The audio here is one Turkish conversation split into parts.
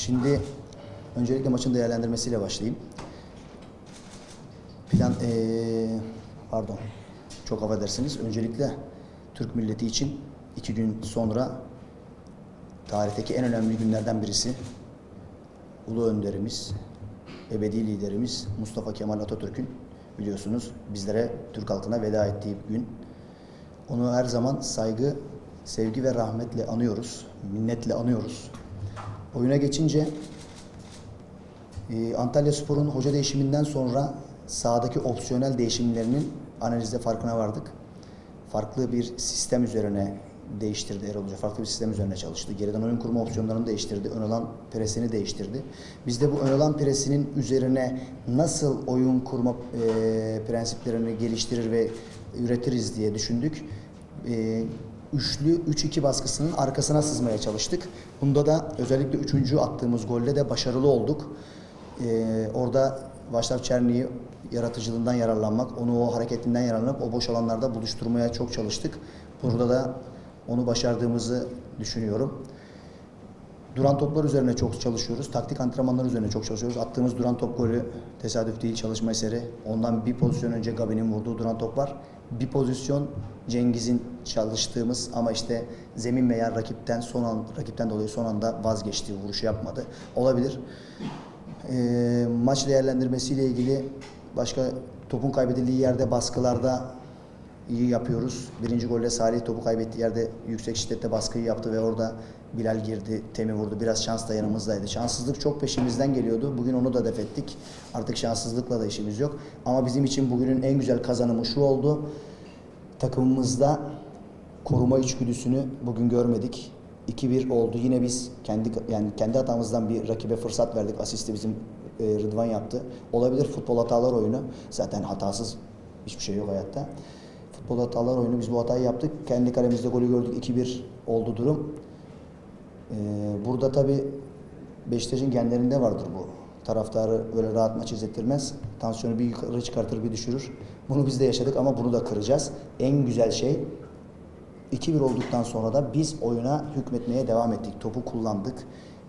Şimdi öncelikle maçın değerlendirmesiyle başlayayım. Plan, eee, pardon, çok affedersiniz. Öncelikle Türk milleti için iki gün sonra tarihteki en önemli günlerden birisi Ulu Önderimiz, ebedi liderimiz Mustafa Kemal Atatürk'ün biliyorsunuz bizlere, Türk halkına veda ettiği gün. Onu her zaman saygı, sevgi ve rahmetle anıyoruz, minnetle anıyoruz. Oyuna geçince e, Antalya Spor'un hoca değişiminden sonra sahadaki opsiyonel değişimlerinin analizde farkına vardık. Farklı bir sistem üzerine değiştirdi Erol Hoca. Farklı bir sistem üzerine çalıştı. Geriden oyun kurma opsiyonlarını değiştirdi. Ön alan presini değiştirdi. Biz de bu ön alan presinin üzerine nasıl oyun kurma e, prensiplerini geliştirir ve üretiriz diye düşündük. E, üçlü 3-2 baskısının arkasına sızmaya çalıştık. Bunda da özellikle üçüncü attığımız golde de başarılı olduk. Ee, orada Vaşlav Çerni'yi yaratıcılığından yararlanmak, onu o hareketinden yararlanıp o boş alanlarda buluşturmaya çok çalıştık. Burada da onu başardığımızı düşünüyorum. Duran toplar üzerine çok çalışıyoruz. Taktik antrenmanlar üzerine çok çalışıyoruz. Attığımız duran top golü tesadüf değil çalışma eseri. Ondan bir pozisyon önce Gabi'nin vurduğu duran top var. Bir pozisyon Cengiz'in çalıştığımız ama işte zemin veya rakipten son an rakipten dolayı son anda vazgeçtiği vuruşu yapmadı. Olabilir. Ee, maç değerlendirmesiyle ilgili başka topun kaybedildiği yerde baskılarda iyi yapıyoruz. Birinci golle Salih topu kaybettiği yerde yüksek şiddette baskıyı yaptı ve orada Bilal girdi, Temi vurdu. Biraz şans da yanımızdaydı. Şanssızlık çok peşimizden geliyordu. Bugün onu da def ettik. Artık şanssızlıkla da işimiz yok. Ama bizim için bugünün en güzel kazanımı şu oldu. Takımımızda koruma içgüdüsünü bugün görmedik. 2-1 oldu. Yine biz kendi yani kendi hatamızdan bir rakibe fırsat verdik. Asisti bizim e, Rıdvan yaptı. Olabilir futbol hatalar oyunu. Zaten hatasız hiçbir şey yok hayatta. Futbol hatalar oyunu biz bu hatayı yaptık. Kendi kalemizde golü gördük. 2-1 oldu durum. Ee, burada tabi Beşiktaş'ın genlerinde vardır bu. Taraftarı öyle rahat maç izlettirmez. Tansiyonu bir yukarı çıkartır bir düşürür. Bunu biz de yaşadık ama bunu da kıracağız. En güzel şey 2-1 olduktan sonra da biz oyuna hükmetmeye devam ettik. Topu kullandık.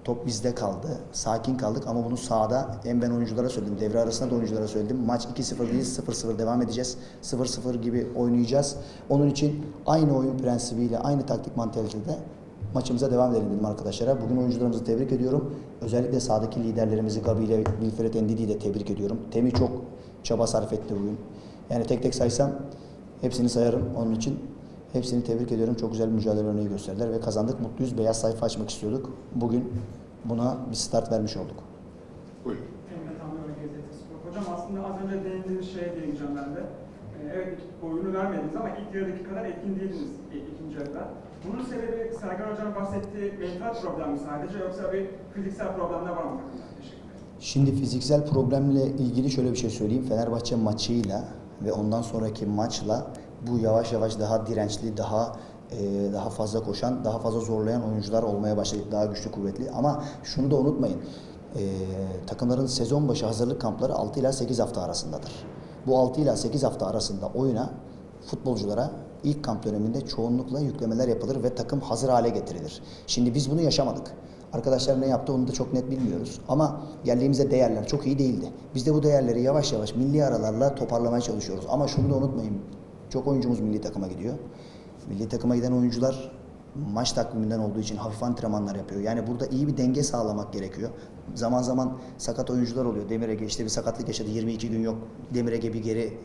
Top bizde kaldı. Sakin kaldık ama bunu sahada hem ben oyunculara söyledim. Devre arasında da oyunculara söyledim. Maç 2-0 değil 0-0 devam edeceğiz. 0-0 gibi oynayacağız. Onun için aynı oyun prensibiyle, aynı taktik mantalitede maçımıza devam edelim dedim arkadaşlara. Bugün oyuncularımızı tebrik ediyorum. Özellikle sahadaki liderlerimizi Gabi ile Wilfred Endidi'yi de tebrik ediyorum. Temi çok çaba sarf etti bugün. Yani tek tek saysam hepsini sayarım onun için. Hepsini tebrik ediyorum. Çok güzel mücadele örneği gösterdiler ve kazandık. Mutluyuz. Beyaz sayfa açmak istiyorduk. Bugün buna bir start vermiş olduk. Buyurun. Hocam aslında az önce değindiğiniz şeye değineceğim ben de. Ee, evet oyunu vermediniz ama ilk yarıdaki kadar etkin değildiniz i- ikinci yarıda. Bunun sebebi Sergen Hoca'nın bahsettiği mental problem mi sadece yoksa bir fiziksel problemler var mı takımda? Teşekkür ederim. Şimdi fiziksel problemle ilgili şöyle bir şey söyleyeyim. Fenerbahçe maçıyla ve ondan sonraki maçla bu yavaş yavaş daha dirençli, daha e, daha fazla koşan, daha fazla zorlayan oyuncular olmaya başladı. Daha güçlü, kuvvetli. Ama şunu da unutmayın. E, takımların sezon başı hazırlık kampları 6 ila 8 hafta arasındadır. Bu 6 ila 8 hafta arasında oyuna futbolculara ilk kamp döneminde çoğunlukla yüklemeler yapılır ve takım hazır hale getirilir. Şimdi biz bunu yaşamadık. Arkadaşlar ne yaptı onu da çok net bilmiyoruz. Ama geldiğimizde değerler çok iyi değildi. Biz de bu değerleri yavaş yavaş milli aralarla toparlamaya çalışıyoruz. Ama şunu da unutmayın. Çok oyuncumuz milli takıma gidiyor. Milli takıma giden oyuncular maç takviminden olduğu için hafif antrenmanlar yapıyor. Yani burada iyi bir denge sağlamak gerekiyor. Zaman zaman sakat oyuncular oluyor. Demir Ege işte bir sakatlık yaşadı. 22 gün yok. Demir Ege bir geri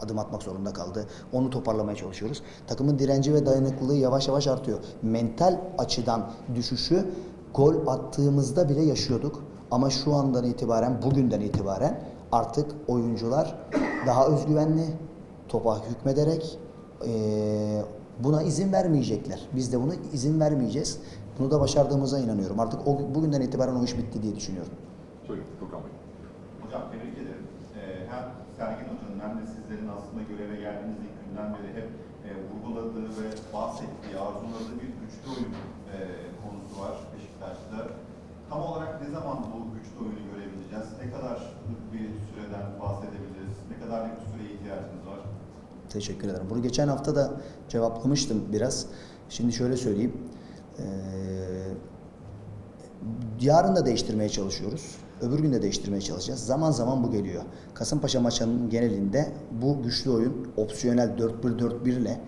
adım atmak zorunda kaldı. Onu toparlamaya çalışıyoruz. Takımın direnci ve dayanıklılığı yavaş yavaş artıyor. Mental açıdan düşüşü gol attığımızda bile yaşıyorduk. Ama şu andan itibaren, bugünden itibaren artık oyuncular daha özgüvenli, topa hükmederek eee, buna izin vermeyecekler. Biz de buna izin vermeyeceğiz. Bunu da başardığımıza inanıyorum. Artık o bugünden itibaren o iş bitti diye düşünüyorum. Buyurun Furkan Bey. Hocam tebrik ederim. Ee, hem Sergin Hoca'nın hem de sizlerin aslında göreve geldiğiniz ilk günden beri hep e, vurguladığı ve bahsettiği, arzuladığı bir güçlü oyun e, konusu var Beşiktaş'ta. Tam olarak ne zaman bu güçlü oyunu görebileceğiz? Ne kadar bir süreden bahsedebiliriz? Ne kadarlık Teşekkür ederim. Bunu geçen hafta da cevaplamıştım biraz. Şimdi şöyle söyleyeyim. Ee, Yarın da değiştirmeye çalışıyoruz. Öbür gün de değiştirmeye çalışacağız. Zaman zaman bu geliyor. Kasımpaşa maçının genelinde bu güçlü oyun opsiyonel 4-1-4-1 ile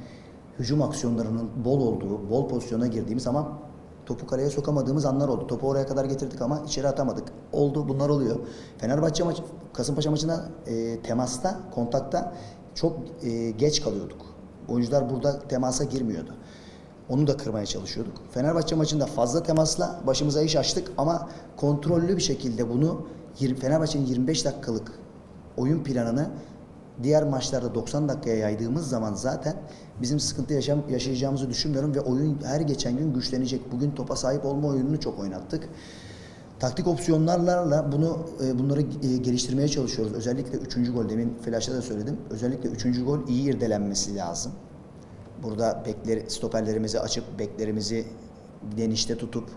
hücum aksiyonlarının bol olduğu, bol pozisyona girdiğimiz ama topu kaleye sokamadığımız anlar oldu. Topu oraya kadar getirdik ama içeri atamadık. Oldu, bunlar oluyor. Fenerbahçe maçı, Kasımpaşa maçında e, temasta, kontakta çok e, geç kalıyorduk. Oyuncular burada temasa girmiyordu. Onu da kırmaya çalışıyorduk. Fenerbahçe maçında fazla temasla başımıza iş açtık ama kontrollü bir şekilde bunu Fenerbahçe'nin 25 dakikalık oyun planını diğer maçlarda 90 dakikaya yaydığımız zaman zaten bizim sıkıntı yaşam, yaşayacağımızı düşünmüyorum ve oyun her geçen gün güçlenecek. Bugün topa sahip olma oyununu çok oynattık. Taktik opsiyonlarla bunu e, bunları e, geliştirmeye çalışıyoruz. Özellikle 3. gol demin flash'ta da söyledim. Özellikle 3. gol iyi irdelenmesi lazım. Burada bekler, stoperlerimizi açıp beklerimizi genişte tutup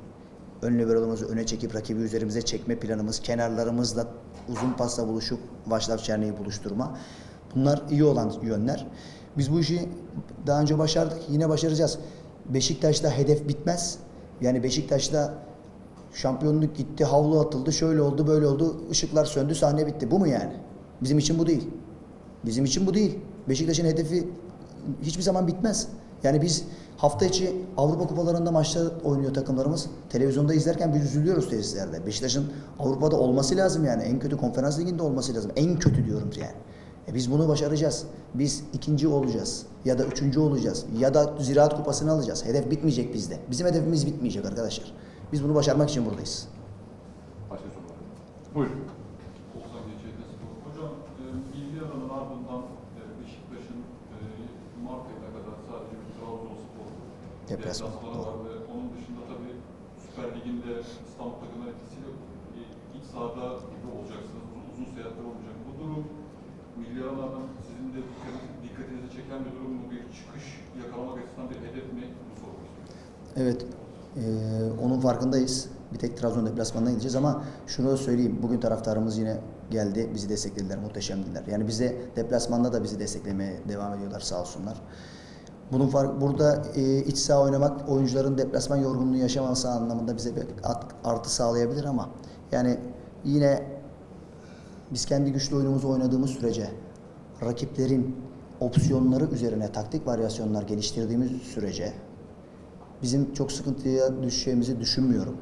ön liberolarımızı öne çekip rakibi üzerimize çekme planımız, kenarlarımızla uzun pasla buluşup Vaşlav Çerne'yi buluşturma. Bunlar iyi olan yönler. Biz bu işi daha önce başardık. Yine başaracağız. Beşiktaş'ta hedef bitmez. Yani Beşiktaş'ta şampiyonluk gitti, havlu atıldı, şöyle oldu, böyle oldu, ışıklar söndü, sahne bitti. Bu mu yani? Bizim için bu değil. Bizim için bu değil. Beşiktaş'ın hedefi hiçbir zaman bitmez. Yani biz hafta içi Avrupa kupalarında maçlar oynuyor takımlarımız. Televizyonda izlerken biz üzülüyoruz tesislerde. Beşiktaş'ın Avrupa'da olması lazım yani. En kötü konferans liginde olması lazım. En kötü diyorum yani. E biz bunu başaracağız. Biz ikinci olacağız. Ya da üçüncü olacağız. Ya da Ziraat Kupası'nı alacağız. Hedef bitmeyecek bizde. Bizim hedefimiz bitmeyecek arkadaşlar. Biz bunu başarmak için buradayız. Başka? Buyurun. Oğuzhan Geçey'de Spor. Hocam, e, milli aranın ardından e, Beşiktaş'ın e, ayına kadar sadece bir Trabzonspor Deplasman, deplasmanı doğru. var ve onun dışında tabii Süper Lig'in de İstanbul takımının etkisiyle e, iç sahada gibi olacaksınız. Uzun, uzun seyahatler olacak. Bu durum milli aranlardan sizin de dikkat- dikkatinizi çeken bir durum mu? Bir çıkış yakalamak açısından bir hedef mi? Bunu sormak istiyorum. Evet. Eee, onun farkındayız. Bir tek Trabzon deplasmanına gideceğiz ama şunu da söyleyeyim. Bugün taraftarımız yine geldi. Bizi desteklediler. Muhteşemdiler. Yani bize deplasmanda da bizi desteklemeye devam ediyorlar sağ olsunlar. Bunun fark, burada eee, iç saha oynamak oyuncuların deplasman yorgunluğu yaşamaması anlamında bize bir artı sağlayabilir ama yani yine biz kendi güçlü oyunumuzu oynadığımız sürece rakiplerin opsiyonları üzerine taktik varyasyonlar geliştirdiğimiz sürece bizim çok sıkıntıya düşeceğimizi düşünmüyorum.